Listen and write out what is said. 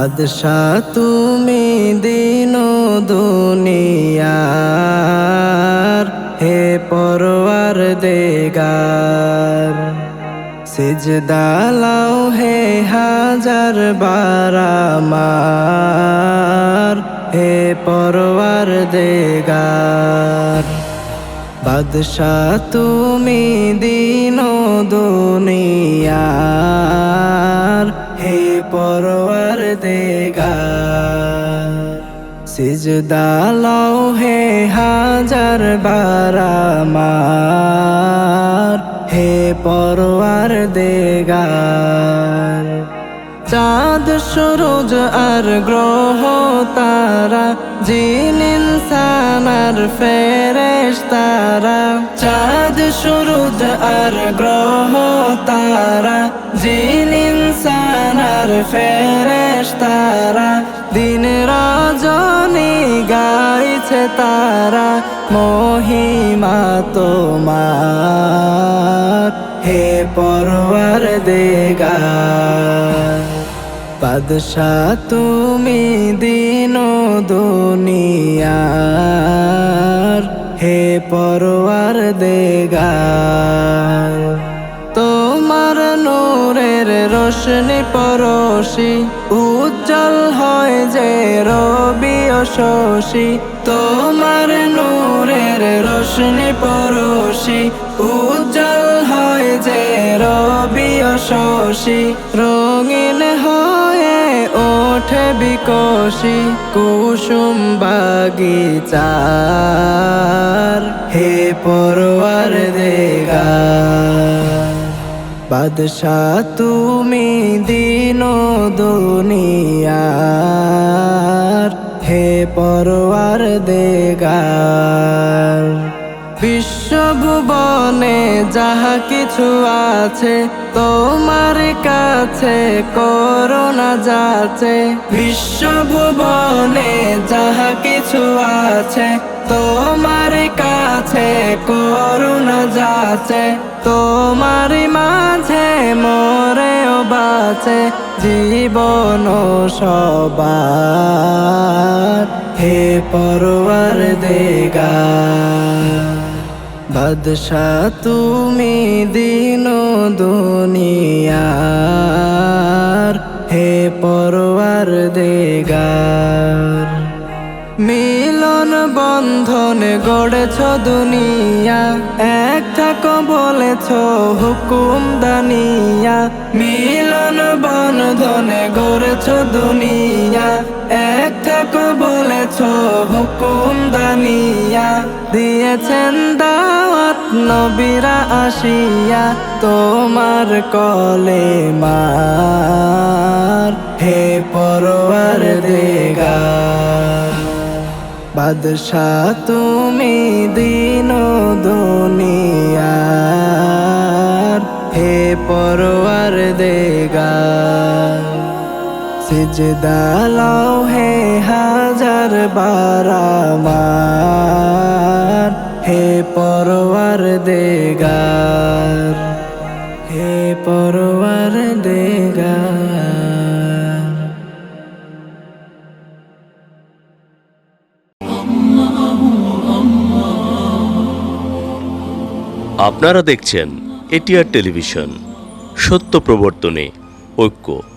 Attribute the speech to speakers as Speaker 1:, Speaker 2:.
Speaker 1: বাদশাহ তুমি দিন দুনিয়ার, হে পরওয়ার দেগার সিজদালাও হে হাজার বারামার, হে পরওয়ার দেগার বাদশাহ তুমি দিন দুনিয়ার হে পরওয়ার সিজদা লও হে হাজার বারামার। হে পরওয়ার দেগা চাঁদ সূরজ আর গ্রহ তারা, জিন, ইনসান আর ফেরেশ তারা। চাঁদ, সূরজ আর গ্রহ তারা, জিন, ইনসান আর ফেরেশ তারা। দিন রজনী গাইছে তারা, মহিমা তোমার। হে পরওয়ার দেগার বাদশাহ তুমি দিন দুনিয়ার, হে পরওয়ার দেগার তোমার নূরের রোশনি পরশি, উজ্জ্বল হয় যে রবি শশী। তোমার নূরের রোশনি পরশি, উজ্জ্বল হয় যে রবি শশী। রঙিন হয়ে ওঠে বিকশি কুসুম বাগিচার। হে পরওয়ার দেগার বাদশাহ তুমি দিন দুনিয়ার। হে পরওয়ার দেগার বিশ্বভুবনে যাহা কিছু আছে তোমার কাছে করোনা যাচ্ছে। বিশ্বভুবনে যাহা কিছু আছে, তোমার কাছে করোনা যাচ্ছে। তোমার মাঝে মরেও বাঁচে জীবন সবার। হে পরওয়ার দেগার বাদশাহ, তুমি দিন দুনিয়ার হে পরওয়ার দেগার মিলন বন্ধন গড়েছ দুনিয়া, এক থাকো বলেছ হুকুম দানিয়া। মিলন বন্ধন গড়েছ দুনিয়া, এক থাকো বলেছ হুকুম দানিয়া। দিয়েছেন দাওয়াত নবীরা আসিয়া তোমার কলে মার হে পরওয়ার দেগার বাদশাহ তুমি দিন দুনিয়ার হে পরওয়ার দেগার সিজদালাও হে হাজার বারামার হে পরওয়ার দেগার হে পরওয়ার দেগার
Speaker 2: আপনারা দেখছেন এটিআর টেলিভিশন, সত্য প্রবর্তনে ঐক্য।